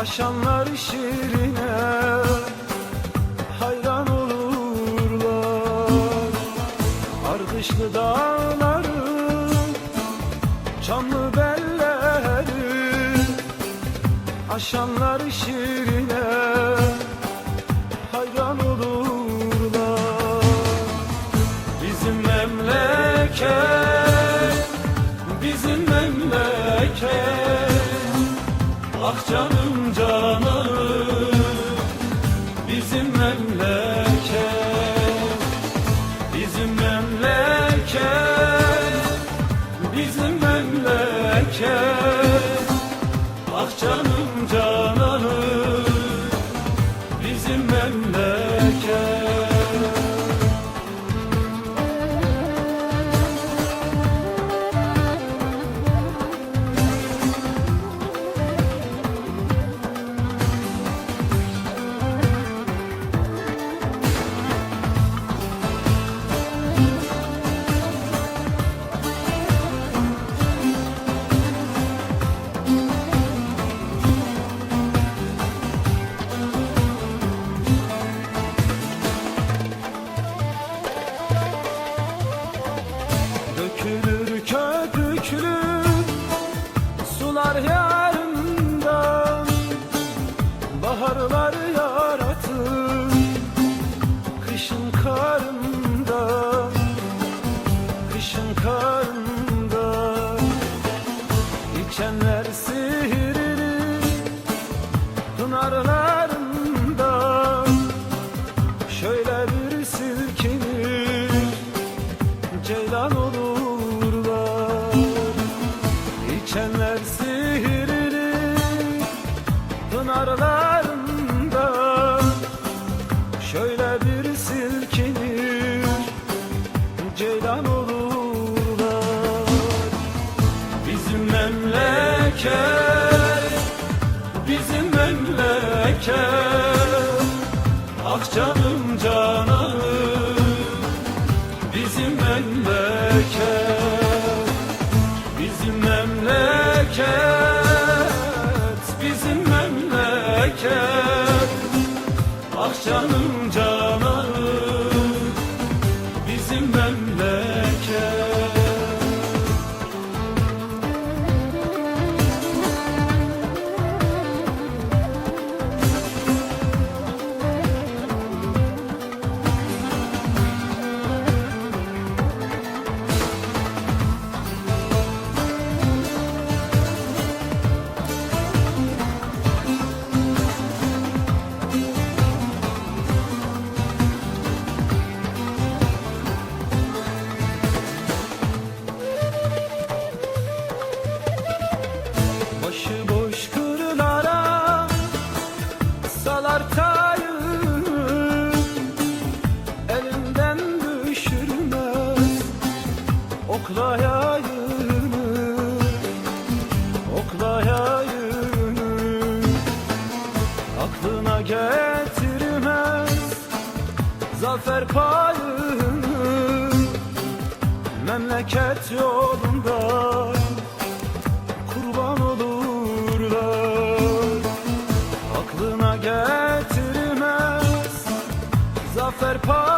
Aşanlar şirine hayran olurlar. Ardışlı dağların çamlı belleri Aşanlar şirine hayran olurlar. Bizim memleket, bizim memleket pınarlarında Şöyle bir silkinir ceylan olurlar. İçenler sihirli pınarlarında Şöyle bir silkinir ceylan olurlar. Bizim memleket, memleket Ah canım canım bizim memleket Bizim memleket Bizim memleket. Ah canım canım okla yayını Okla yayını Aklına getirmez zafer payını. Memleket yolunda kurban olurlar. Aklına getirmez zafer payını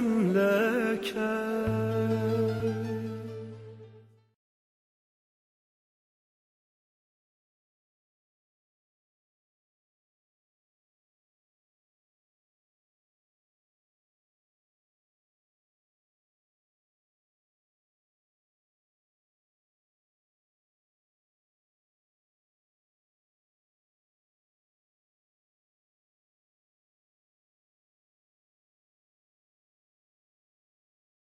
memleket